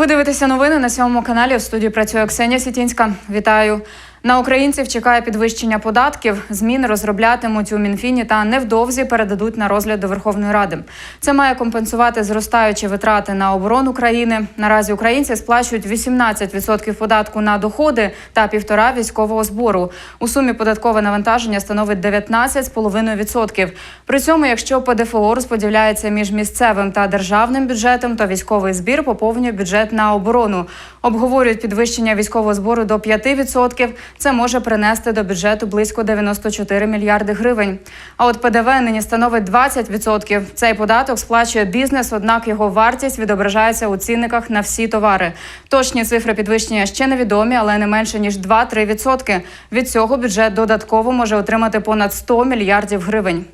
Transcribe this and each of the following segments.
Ви дивитеся новини на сьомому каналі. В студії працює Ксенія Сітінська. Вітаю. На українців чекає підвищення податків. Зміни розроблятимуть у Мінфіні та невдовзі передадуть на розгляд до Верховної Ради. Це має компенсувати зростаючі витрати на оборону країни. Наразі українці сплачують 18% податку на доходи та півтора військового збору. У сумі податкове навантаження становить 19,5%. При цьому, якщо ПДФО розподіляється між місцевим та державним бюджетом, то військовий збір поповнює бюджет на оборону. Обговорюють підвищення військового збору до 5%. Це може принести до бюджету близько 94 мільярди гривень. А от ПДВ нині становить 20%. Цей податок сплачує бізнес, однак його вартість відображається у цінниках на всі товари. Точні цифри підвищення ще невідомі, але не менше ніж 2-3%. Від цього бюджет додатково може отримати понад 100 мільярдів гривень.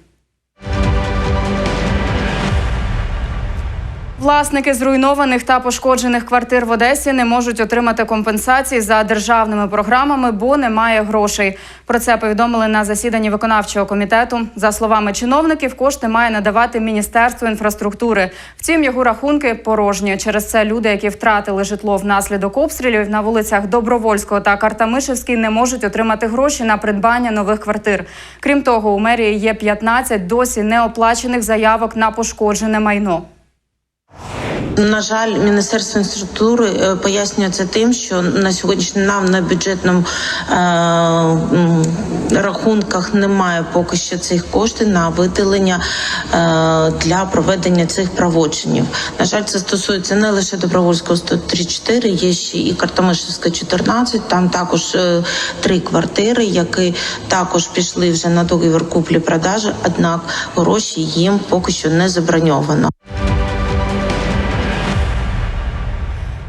Власники зруйнованих та пошкоджених квартир в Одесі не можуть отримати компенсації за державними програмами, бо немає грошей. Про це повідомили на засіданні виконавчого комітету. За словами чиновників, кошти має надавати Міністерство інфраструктури. Втім, його рахунки порожні. Через це люди, які втратили житло внаслідок обстрілів на вулицях Добровольського та Картамишевській, не можуть отримати гроші на придбання нових квартир. Крім того, у мерії є 15 досі неоплачених заявок на пошкоджене майно. На жаль, міністерство інфраструктури е, пояснює це тим, що на сьогоднішній нам на бюджетному е, рахунках немає поки що цих коштів на виділення е, для проведення цих проводженів. На жаль, це стосується не лише Добровольського 134, є ще і Картамишевська 14, Там також е, три квартири, які також пішли вже на договір куплі-продажі, однак гроші їм поки що не заброньовано.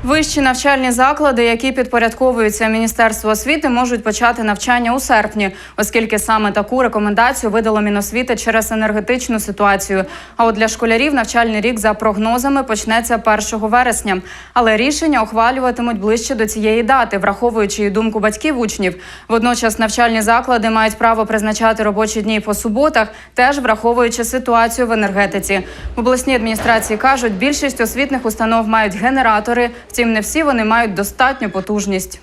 Вищі навчальні заклади, які підпорядковуються Міністерству освіти, можуть почати навчання у серпні, оскільки саме таку рекомендацію видало Міносвіти через енергетичну ситуацію. А от для школярів навчальний рік за прогнозами почнеться 1 вересня. Але рішення ухвалюватимуть ближче до цієї дати, враховуючи і думку батьків учнів. Водночас навчальні заклади мають право призначати робочі дні по суботах, теж враховуючи ситуацію в енергетиці. В обласній адміністрації кажуть, більшість освітних установ мають генератори. Втім, не всі вони мають достатню потужність.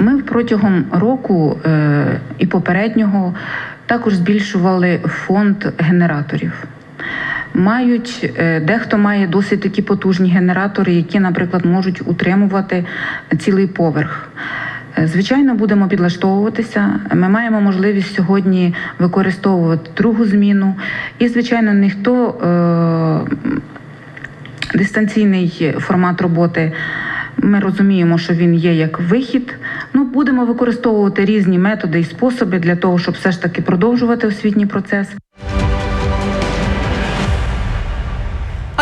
Ми протягом року е, і попереднього також збільшували фонд генераторів. Мають е, дехто має досить такі потужні генератори, які, наприклад, можуть утримувати цілий поверх. Е, Звичайно, будемо підлаштовуватися. Ми маємо можливість сьогодні використовувати другу зміну, і звичайно, ніхто е, дистанційний формат роботи. Ми розуміємо, що він є як вихід. Ну, будемо використовувати різні методи і способи для того, щоб все ж таки продовжувати освітній процес.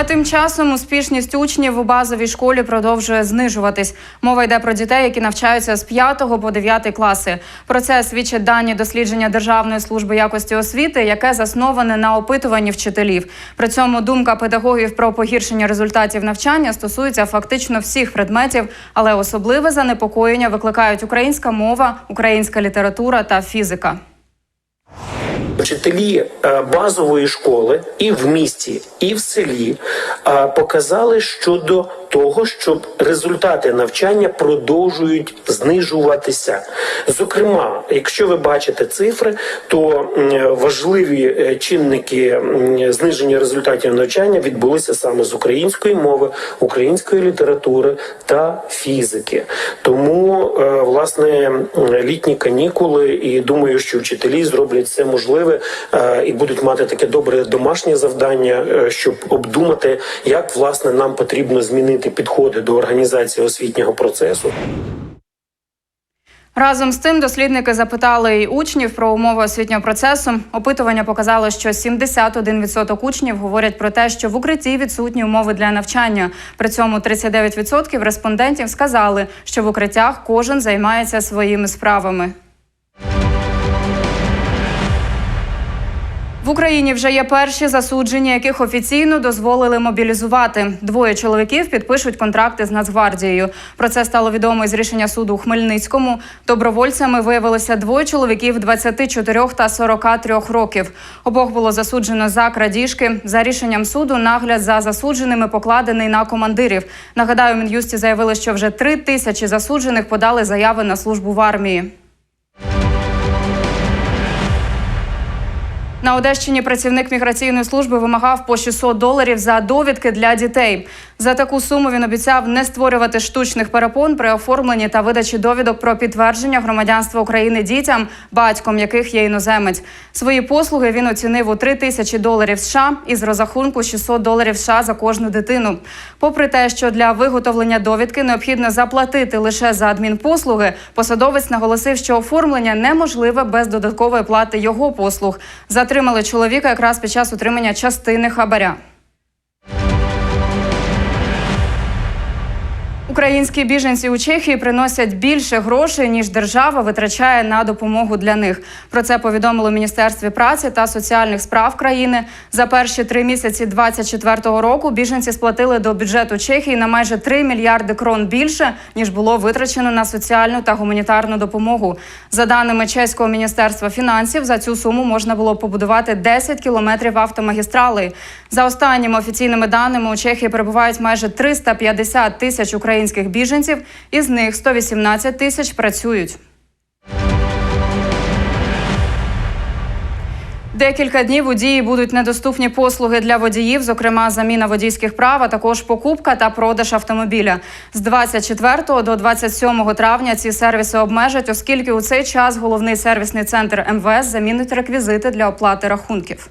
А тим часом успішність учнів у базовій школі продовжує знижуватись. Мова йде про дітей, які навчаються з 5 по 9 класи. Про це свідчать дані дослідження Державної служби якості освіти, яке засноване на опитуванні вчителів. При цьому думка педагогів про погіршення результатів навчання стосується фактично всіх предметів, але особливе занепокоєння викликають українська мова, українська література та фізика. Вчителі е, базової школи і в місті, і в селі е, показали щодо того, щоб результати навчання продовжують знижуватися. Зокрема, якщо ви бачите цифри, то важливі е, чинники зниження результатів навчання відбулися саме з української мови, української літератури та фізики. Тому власне літні канікули, і думаю, що вчителі зроблять все можливе і будуть мати таке добре домашнє завдання, е, щоб обдумати, як власне нам потрібно змінити підходи до організації освітнього процесу. Разом з тим дослідники запитали й учнів про умови освітнього процесу. Опитування показало, що 71% учнів говорять про те, що в укритті відсутні умови для навчання. При цьому 39% респондентів сказали, що в укриттях кожен займається своїми справами. Україні вже є перші засуджені, яких офіційно дозволили мобілізувати. Двоє чоловіків підпишуть контракти з Нацгвардією. Про це стало відомо із рішення суду у Хмельницькому. Добровольцями виявилося двоє чоловіків 24 та 43 років. Обох було засуджено за крадіжки. За рішенням суду нагляд за засудженими покладений на командирів. Нагадаю, Мін'юсті заявили, що вже три тисячі засуджених подали заяви на службу в армії. На Одещині працівник міграційної служби вимагав по 600 доларів за довідки для дітей. За таку суму він обіцяв не створювати штучних перепон при оформленні та видачі довідок про підтвердження громадянства України дітям, батьком яких є іноземець. Свої послуги він оцінив у 3 тисячі доларів США із розрахунку 600 доларів США за кожну дитину. Попри те, що для виготовлення довідки необхідно заплатити лише за адмінпослуги, посадовець наголосив, що оформлення неможливе без додаткової плати його послуг. Затримали чоловіка якраз під час отримання частини хабаря. Українські біженці у Чехії приносять більше грошей ніж держава витрачає на допомогу для них. Про це повідомило Міністерстві праці та соціальних справ країни. За перші три місяці 2024 року біженці сплатили до бюджету Чехії на майже 3 мільярди крон більше ніж було витрачено на соціальну та гуманітарну допомогу. За даними чеського міністерства фінансів, за цю суму можна було побудувати 10 кілометрів автомагістралей. За останніми офіційними даними у Чехії перебувають майже 350 тисяч українських біженців, із них 118 тисяч працюють. Декілька днів у дії будуть недоступні послуги для водіїв, зокрема заміна водійських прав, а також покупка та продаж автомобіля. З 24 до 27 травня ці сервіси обмежать, оскільки у цей час головний сервісний центр МВС замінить реквізити для оплати рахунків.